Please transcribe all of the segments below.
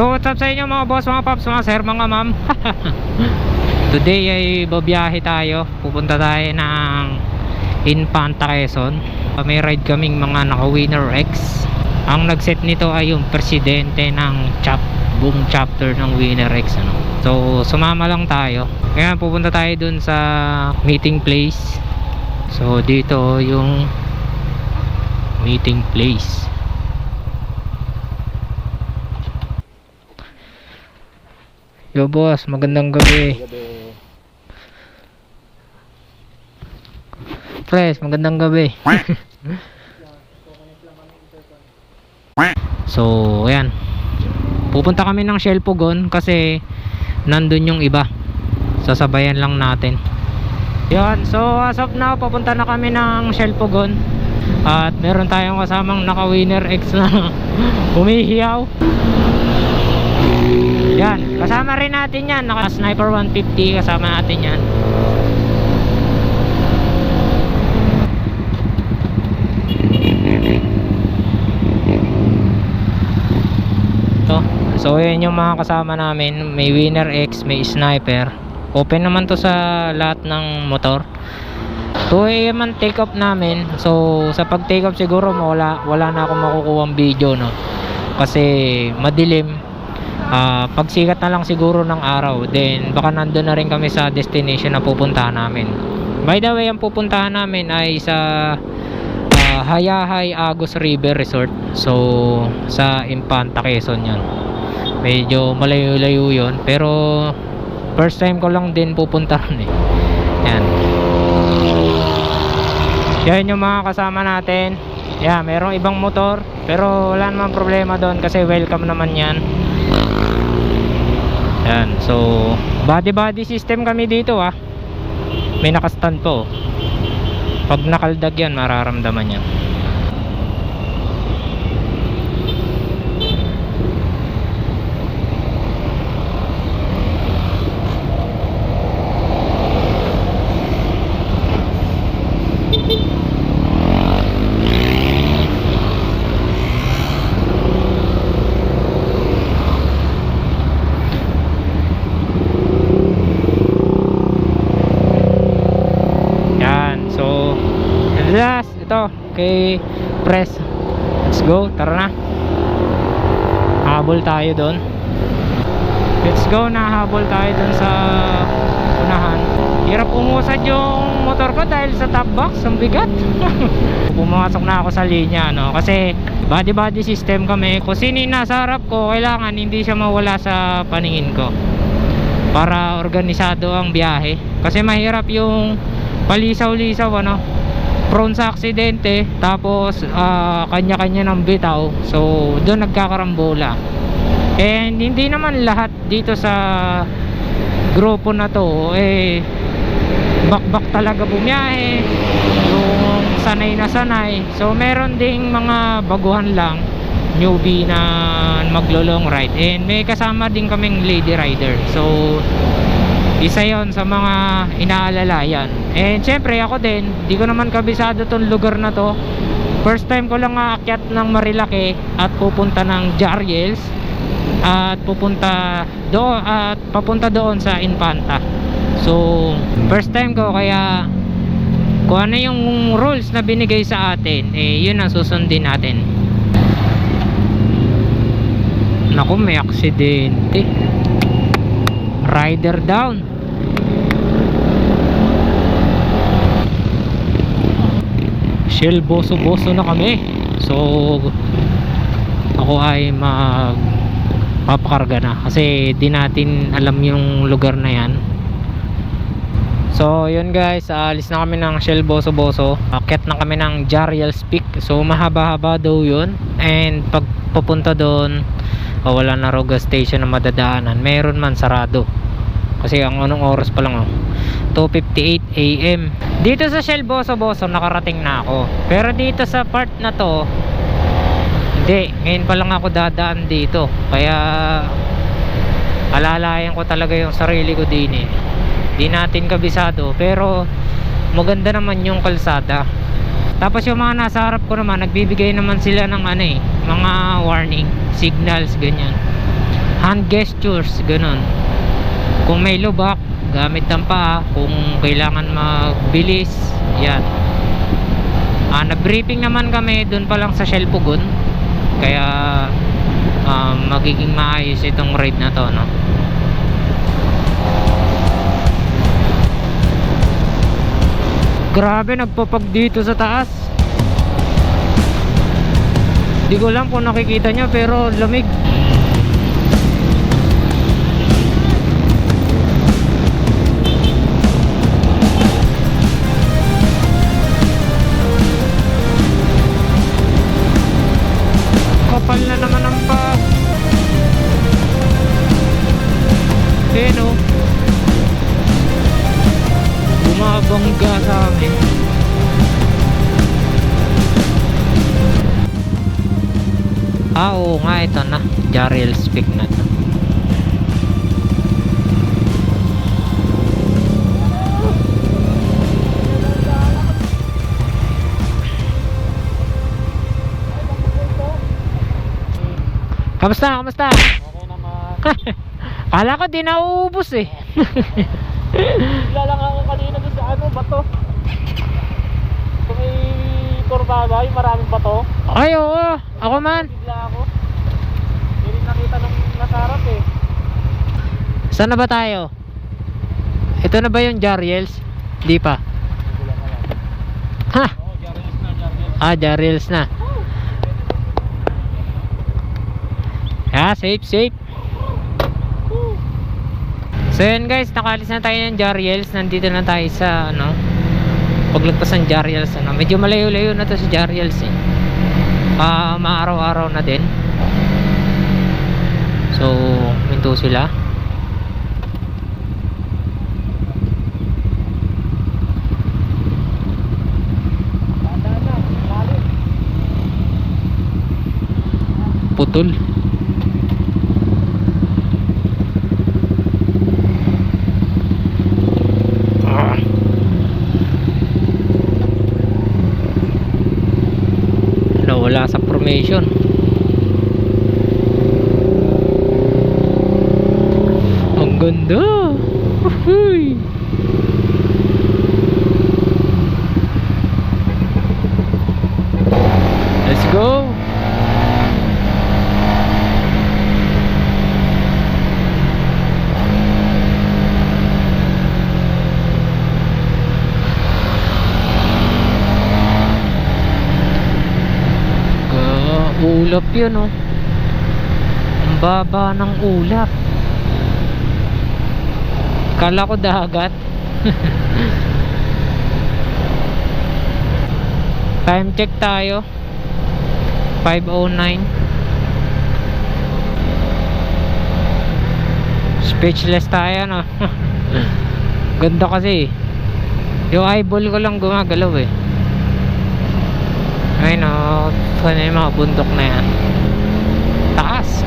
Yo, what's up sa inyo mga boss, mga paps, mga sir, mga ma'am? Today ay babiyahe tayo. Pupunta tayo ng Infanta Quezon. May ride kaming mga naka Winner X. Ang nagset nito ay yung presidente ng chap buong chapter ng Winner X ano. So sumama lang tayo. Kaya pupunta tayo dun sa meeting place. So dito yung meeting place Yo boss, magandang gabi. Pres, magandang gabi. so, ayan. Pupunta kami ng Shell Pugon kasi nandun yung iba. Sasabayan lang natin. Yan, so as of now, papunta na kami ng Shell Pugon. At meron tayong kasamang naka-winner X na humihiyaw. Yan, kasama rin natin yan. Naka Sniper 150, kasama natin yan. So, so yan yung mga kasama namin. May Winner X, may Sniper. Open naman to sa lahat ng motor. 2 AM ang take off namin. So, sa pag take off siguro wala, wala na akong makukuha video, no? Kasi madilim, Ah, pagsikat na lang siguro ng araw then baka nandun na rin kami sa destination na pupuntahan namin. By the way ang pupuntahan namin ay sa ah, Hayahay Agos River Resort. So sa Infanta Quezon yun. Medyo malayo-layo yun pero first time ko lang din pupuntahan eh. Yan. Yan yung mga kasama natin. Yeah, merong ibang motor pero wala namang problema doon kasi welcome naman yan yan, so body body system kami dito ah. May nakastand po. Pag nakaldag yan, mararamdaman yan. Yan, so last ito kay press. Let's go, tara na. Habol tayo doon. Let's go na habol tayo doon sa unahan. Hirap umusad yung motor ko dahil sa top box, ang bigat. Pumasok na ako sa linya, no? Kasi body body system kami. Kung sino nasa harap ko, kailangan hindi siya mawala sa paningin ko. Para organisado ang biyahe. Kasi mahirap yung palisaw-lisaw ano prone sa aksidente tapos ah, kanya-kanya ng bitaw. So doon nagkakarambola. And hindi naman lahat dito sa grupo na to eh bakbak talaga bumiyahe. Yung sanay na sanay. So meron ding mga baguhan lang newbie na maglo long ride. And may kasama din kaming lady rider. So isa yon sa mga inaalalayan and syempre ako din di ko naman kabisado tong lugar na to. First time ko lang aakyat ng Marilake at pupunta ng Jariels at pupunta do at papunta doon sa Infanta. So first time ko kaya kung ano yung rules na binigay sa atin eh yun ang susundin natin. Naku may aksidente. Rider down Shell boso boso na kami. So ako ay mag papakarga na kasi di natin alam yung lugar na yan. So yun guys alis na kami ng Shell boso boso akit na kami ng Jariel's Peak so mahaba haba daw yun. And pag papunta doon oh, wala na raw gas station na madadaanan. Meron man sarado. Kasi ang anong oras pa lang oh 2.58 AM dito sa Shell Boso Boso nakarating na ako. Pero dito sa part na to hindi. Ngayon pa lang ako dadaan dito. Kaya alalayan ko talaga yung sarili ko din eh. Di natin kabisado pero maganda naman yung kalsada. Tapos yung mga nasa harap ko naman nagbibigay naman sila ng ano eh mga warning signals ganyan. Hand gestures ganun. Kung may lubak gamit ng paa kung kailangan magbilis yan. Ah, nag-briefing naman kami dun pa lang sa Shell Pugon kaya um, magiging maayos itong ride na to no? Grabe nagpapag dito sa taas. Di ko alam kung nakikita nyo pero lamig Jarrell speak na to Kamusta? Kamusta? Okay naman. Kala ko di nauubos eh. Bigla lang ako kanina doon sa ano, bato. Kung may kurbaba, yung maraming bato. Ay oo, ako man. Bigla ako. Hindi rin nakita nung nasarap eh. Saan na ba tayo? Ito na ba yung Jariels? Di pa. Ha? Ah, Jariels na. Ah, safe, safe. So yun guys, nakalis na tayo ng Jariels. Nandito na tayo sa ano, paglagpas ng Jariels. Ano. Medyo malayo-layo na to sa Jariels eh. Ah, maaraw-araw na din. So, minto sila. Putol. Ah. Nawala sa formation. Ang ganda. Uhuy. Let's go. Ulap yun oh. Ang baba ng ulap. Kala ko dagat. Time check tayo. 509. Speechless tayo no. Ganda kasi. eh. Yung eyeball ko lang gumagalaw eh. Ay no, sana yung mga bundok na yan. Taas.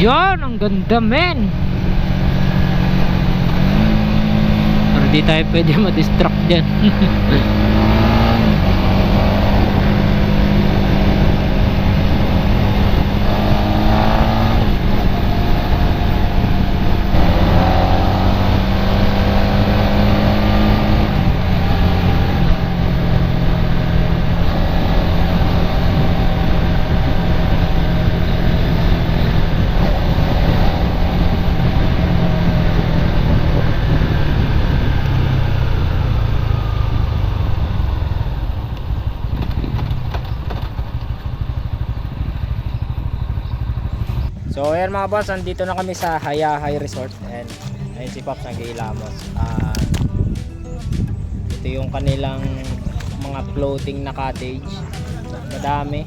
Yan, ang ganda men. Pero di tayo pwede ma-distract dyan. So ayan mga boss, andito na kami sa Hayahay Resort and ayun si Pops nag-iilamos. Ah, ito yung kanilang mga floating na cottage. Madami.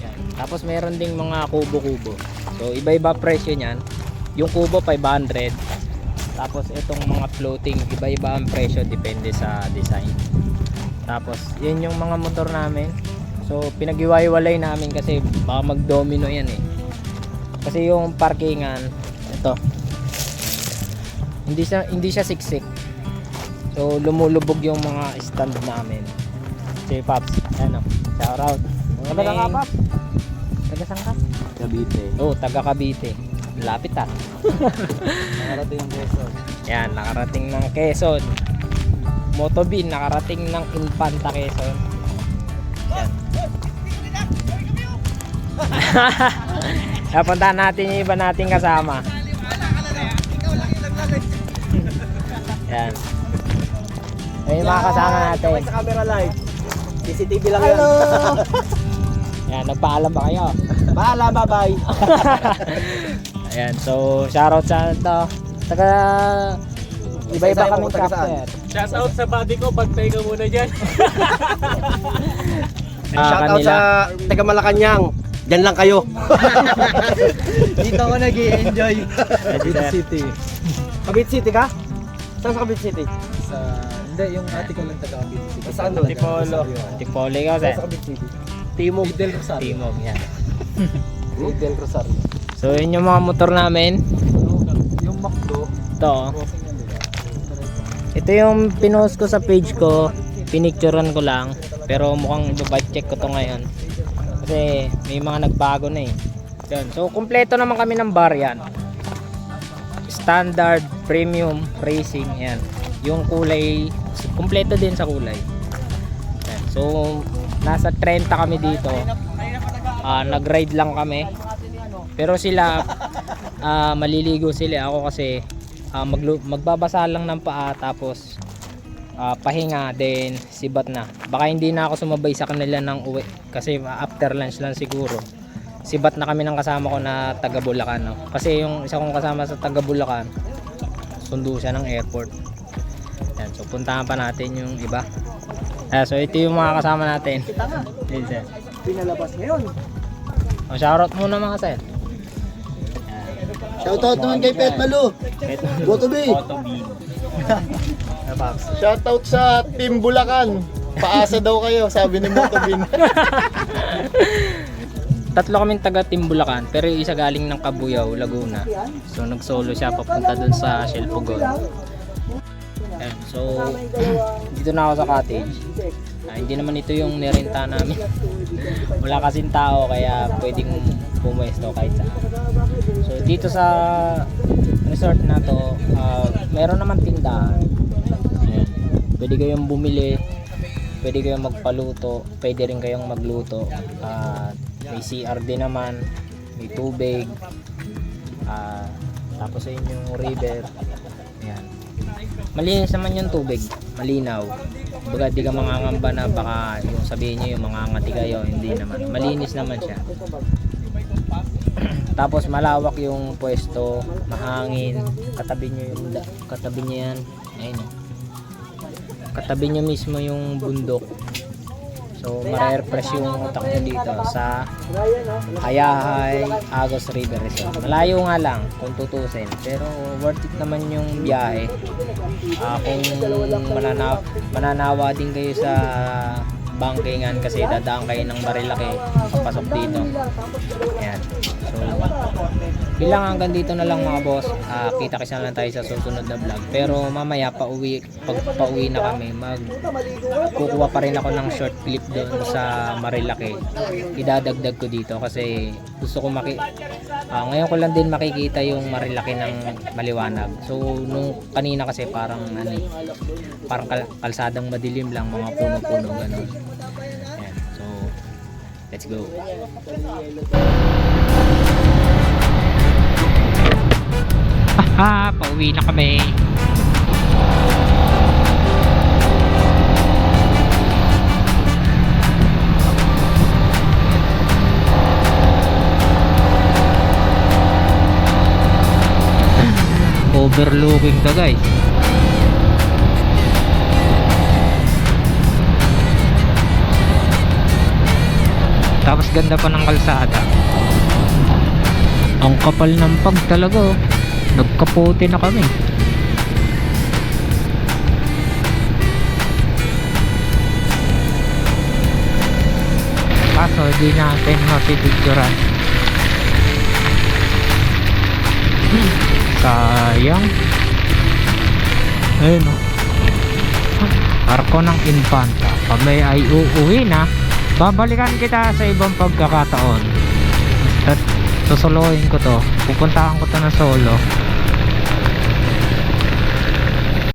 Yan. Tapos meron ding mga kubo-kubo. So iba-iba presyo niyan. Yung kubo 500. Tapos itong mga floating, iba-iba ang presyo depende sa design. Tapos yun yung mga motor namin. So pinag-iwalay namin kasi baka mag-domino yan eh. Kasi yung parkingan, ito. Hindi siya hindi siya siksik. So lumulubog yung mga stand namin. Si Pops, ano, shout out. Taga saan ka, Pops? Taga saan ka? Cavite. Oh, taga Cavite. Lapit ah. Nakarating yung Quezon. Yan, nakarating ng Quezon. Motobin, nakarating ng Infanta Quezon. Yan. Napuntahan natin yung iba nating kasama. Yan. Ayun yung mga kasama natin. Sa camera live. CCTV lang yan. Yan, nagpaalam ba kayo? Bahala, bye-bye. Ayan, so shoutout sa ano to. Taga iba-iba kaming mo, taga saan? captain. Shout out sa body ko, pagtay ka muna dyan. Ah, Shout out kanila. sa taga Malacanang. Diyan lang kayo. Dito ako nag enjoy Cavite City. Cavite City ka? Saan sa Cavite City? Sa, hindi, yung ate ko lang taga Cavite City. Saan doon? Tipolo. Tipolo ikaw, sir. Saan sa Cavite City? Timog. Del Rosario. Timog, yan. Del Rosario. So, yun yung mga motor namin. Yung McDo, Ito. Ito yung pinost ko sa page ko. Pinicturean ko lang. Pero mukhang ibabike check ko to ngayon. Kasi may mga nagbago na eh. Yun. So, kumpleto naman kami ng bar yan. Standard, premium, racing, yan. Yung kulay, kumpleto din sa kulay. Yan. So, nasa 30 kami dito. Ah, nag-ride lang kami. Pero sila, ah, maliligo sila. Ako kasi, ah, maglu- magbabasa lang ng paa tapos ah, pahinga then sibat na baka hindi na ako sumabay sa kanila ng uwi kasi after lunch lang siguro sibat na kami ng kasama ko na taga Bulacan no? kasi yung isa kong kasama sa taga Bulacan sundo siya ng airport yan, so puntahan pa natin yung iba Ah, so ito yung mga kasama natin Yun, sir. Pinalabas ngayon. Oh, shoutout muna mga sir Shoutout naman kay Pet Malu. Botobi. Shoutout sa Team Bulacan. Paasa daw kayo, sabi ni Motobin. tatlo kaming taga Team Bulacan pero yung isa galing ng Kabuyaw, Laguna so nag-solo siya papunta dun sa Shell Pugon Ayan, so dito na ako sa cottage Ah, hindi naman ito yung nirenta namin wala kasing tao kaya pwedeng pumwesto kahit saan so dito sa resort na to ah, meron naman tindahan. Pwede kayong bumili pwede kayong magpaluto pwede rin kayong magluto. Ah, may CR din naman may tubig Ah, tapos ayun yung river yan. Malinis naman yung tubig malinaw. Baga di ka mangangamba na baka yung sabihin nyo yung mangangati kayo hindi naman. Malinis naman siya. Tapos malawak yung pwesto mahangin katabi nyo yung katabi nyo yan. Ayun. Katabi nyo mismo yung bundok. So ma-refresh yung utak nyo dito sa Hayahay Agos River Resort. Malayo nga lang kung tutusin pero worth it naman yung biyahe. Ah, kung mananaw, mananawa din kayo sa bangkingan kasi dadaan kayo ng Marilaki papasok dito. Yan so bilang hanggang dito na lang mga boss. Ah, kita kasi lang tayo sa susunod na vlog. Pero mamaya pauwi pag pauwi na kami mag kukuha pa rin ako ng short clip doon sa Marilaki. Idadagdag ko dito kasi gusto ko maki Ah, ngayon ko lang din makikita yung Marilaki ng maliwanag. So nung kanina kasi parang ano eh, parang kal- kalsadang madilim lang mga puno-puno ganun. Ayan, so let's go Haha, pauwi na kami. overlooking to guys tapos ganda pa ng kalsada ang kapal ng pag talaga oh. Nagkapote na kami. Kaso di natin mapipicturan. Sayang. Ayun o arko ng infanta. Kami ay uuwi na babalikan kita sa ibang pagkakataon. At susuluhin ko to. Pupuntahan ko to ng solo